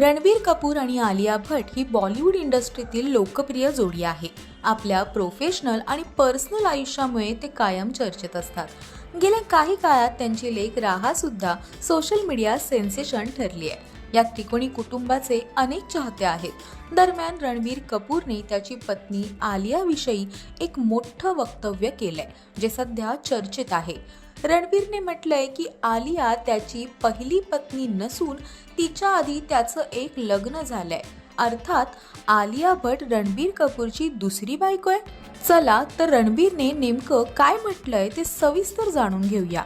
रणबीर कपूर आणि आलिया भट ही बॉलिवूड इंडस्ट्रीतील लोकप्रिय जोडी आहे. आपल्या प्रोफेशनल आणि पर्सनल आयुष्यामुळे ते कायम चर्चेत असतात. गेल्या काही काळात त्यांची लेख राहा सुद्धा सोशल मीडिया सेन्सेशन ठरली आहे या त्रिकोणी कुटुंबाचे अनेक चाहते आहेत. दरम्यान रणबीर कपूरने त्याची पत्नी आलियाविषयी एक मोठं वक्तव्य केलंय जे सध्या चर्चेत आहे. रणबीरने म्हटलंय की आलिया त्याची पहिली पत्नी नसून तिच्या आधी त्याचं एक लग्न झालंय. अर्थात आलिया भट रणबीर कपूरची दुसरी बायको आहे. चला तर रणबीरने नेमकं काय म्हटलंय ते सविस्तर जाणून घेऊया.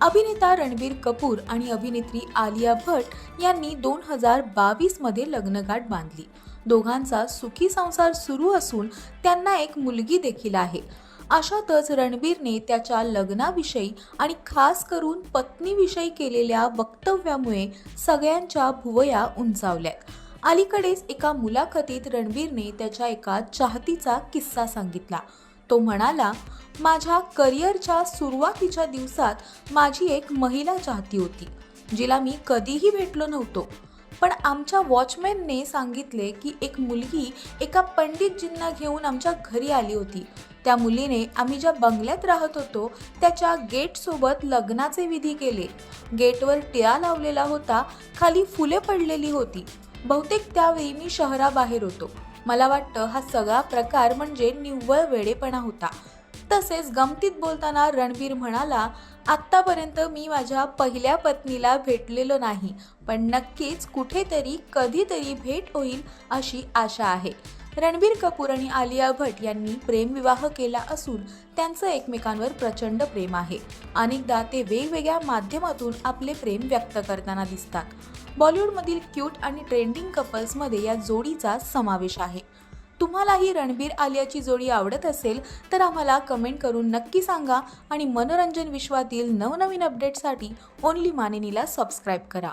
अभिनेता रणबीर कपूर आणि अभिनेत्री आलिया भट यांनी दोन हजार बावीसमध्ये लग्नगाठ बांधली. दोघांचा सुखी संसार सुरू असून त्यांना एक मुलगी देखील आहे. अशातच रणबीरने त्याच्या लग्नाविषयी आणि खास करून पत्नीविषयी केलेल्या वक्तव्यामुळे सगळ्यांच्या भुवया उंचावल्यात. अलीकडेच एका मुलाखतीत रणबीरने त्याच्या एका चाहतीचा किस्सा सांगितला. तो म्हणाला माझ्या करिअरच्या सुरुवातीच्या दिवसात माझी एक महिला चाहती होती जिला मी कधीही भेटलो नव्हतो. पण आमच्या वॉचमॅनने सांगितले की एक मुलगी एका पंडितजींना घेऊन आमच्या घरी आली होती. त्या मुलीने आम्ही ज्या बंगल्यात राहत होतो त्याच्या गेटसोबत लग्नाचे विधी केले. गेटवर टिळा लावलेला होता खाली फुले पडलेली होती. बहुतेक त्यावेळी मी शहराबाहेर होतो. मला वाटतं हा सगळा प्रकार म्हणजे निव्वळ वेडेपणा होता. तसेच गमतीत बोलताना रणबीर म्हणाला आत्तापर्यंत मी माझ्या पहिल्या पत्नीला भेटलेलो नाही पण नक्कीच कुठेतरी कधीतरी भेट होईल अशी आशा आहे. रणबीर कपूर आणि आलिया भट यांनी प्रेमविवाह केला असून त्यांचं एकमेकांवर प्रचंड प्रेम आहे. अनेकदा ते वेगवेगळ्या माध्यमातून आपले प्रेम व्यक्त करताना दिसतात. बॉलिवूडमधील क्यूट आणि ट्रेंडिंग कपल्समध्ये या जोडीचा समावेश आहे. तुम्हालाही रणबीर आलियाची जोडी आवडत असेल तर आम्हाला कमेंट करून नक्की सांगा आणि मनोरंजन विश्वातील नवनवीन अपडेटसाठी ओनली मानिनीला सबस्क्राईब करा.